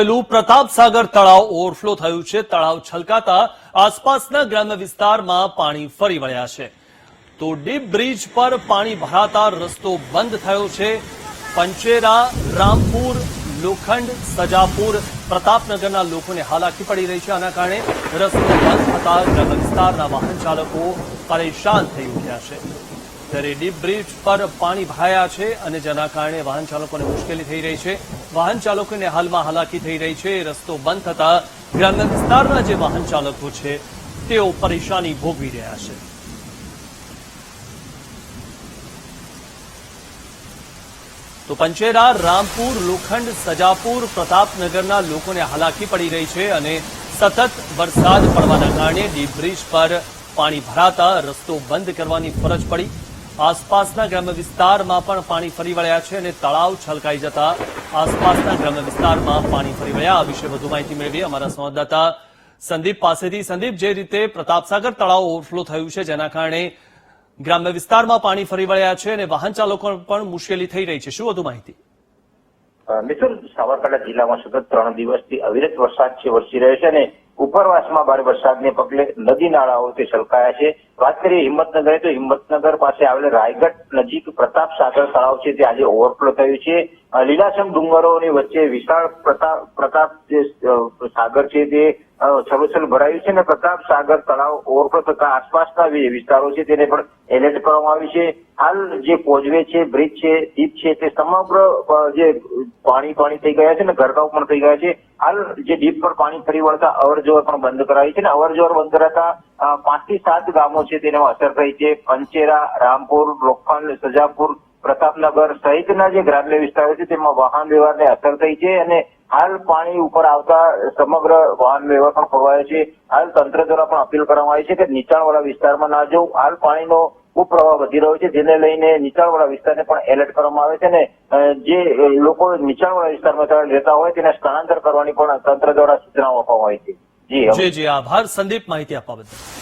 આવેલું પ્રતાપસાગર તળાવ ઓવરફ્લો થયું છે. તળાવ છલકાતા આસપાસના ગ્રામ્ય વિસ્તારમાં પાણી ફરી વળ્યા છે. તો ડીપ બ્રિજ પર પાણી ભરાતા રસ્તો બંધ થયો છે. પંચેરા, રામપુર, લોખંડ, સજાપુર, પ્રતાપનગરના લોકોને હાલાકી પડી રહી છે. આના કારણે રસ્તો બંધ થતા ગ્રામ્ય વિસ્તારના વાહન ચાલકો પરેશાન થઈ ઉઠ્યા છે. ત્યારે ડીપ બ્રિજ પર પાણી ભરાયા છે અને જેના કારણે વાહન ચાલકોને મુશ્કેલી થઈ રહી છે. વાહન ચાલકોને હાલમાં હાલાકી થઈ રહી છે. રસ્તો બંધ થતા ગ્રામ્ય વિસ્તારના જે વાહન ચાલકો છે, તેઓ પરેશાની ભોગવી રહ્યા છે. તો પંચેરા, રામપુર, લોખંડ, સજાપુર, પ્રતાપનગરના લોકોને હાલાકી પડી રહી છે અને સતત વરસાદ પડવાના કારણે ડીબ્રિજ પર પાણી ભરાતા રસ્તો બંધ કરવાની ફરજ પડી. આસપાસના ગ્રામ્ય વિસ્તારમાં પણ પાણી ફરી વળ્યા છે અને તળાવ છલકાઈ જતા આસપાસના ગ્રામ્ય વિસ્તારમાં પાણી ફરી વળ્યા. આ વિશે વધુ માહિતી મેળવી અમારા સંવાદદાતા સંદીપ પાસેથી. સંદીપ, જે રીતે પ્રતાપસાગર તળાવ ઓવરફ્લો થયું છે, જેના કારણે ગ્રામ્ય વિસ્તારમાં પાણી ફરી વળ્યા છે અને વાહન ચાલકો પણ મુશ્કેલી થઈ રહી છે. શું વધુ માહિતી? મિથુન, સાબરકાંઠા જિલ્લામાં સતત ત્રણ દિવસથી અવિરત વરસાદ છે, વરસી રહ્યો છે અને ઉપરવાસમાં ભારે વરસાદને પગલે નદી નાળાઓથી છલકાયા છે. વાત કરીએ હિંમતનગર, તો હિંમતનગર પાસે આવેલ રાયગઢ નજીક પ્રતાપ સાગર તળાવ છે. તે આજે ઓવરફ્લો થયું છે. લીલાછમ ડુંગરોની વચ્ચે વિશાળ પ્રતાપ જે સાગર છે તે છલોછલ ભરાયું છે અને પ્રતાપ સાગર તળાવ ઓવરફ્લો થતા આસપાસના વિસ્તારો છે તેને પણ એલર્ટ કરવામાં આવ્યું છે. હાલ જે કોઝવે છે, બ્રિજ છે દીપ છે તે સમગ્ર જે પાણી પાણી થઈ ગયા છે ને ગરકાવ પણ થઈ ગયા છે. હાલ જે દીપ પર પાણી ફરી વળતા અવર જવર પણ બંધ કરાવી છે ને અવર જવર બંધ કરાતા પાંચથી સાત ગામો છે તેને અસર થઈ છે. પંચેરા, રામપુર, લોખંડ, સજાપુર પ્રતાપનગર સહિતના જે ગ્રામ્ય વિસ્તારો છે, તેમાં વાહન વ્યવહારને અસર થઈ છે અને હાલ પાણી ઉપર આવતા સમગ્ર વાહન વ્યવહાર પણ ખોરવાયો છે. હાલ તંત્ર દ્વારા પણ અપીલ કરવામાં આવી છે કે નીચાણવાળા વિસ્તારમાં ના જવું. હાલ પાણીનો ખૂબ પ્રવાહ વધી રહ્યો છે, જેને લઈને નીચાણવાળા વિસ્તારને પણ એલર્ટ કરવામાં આવે છે અને જે લોકો નીચાણવાળા વિસ્તારમાં રહેતા હોય તેને સ્થળાંતર કરવાની પણ તંત્ર દ્વારા સૂચનાઓ આપવામાં આવી છે. જી જી, આભાર. સંદીપ માહિતી આપવા બદલ.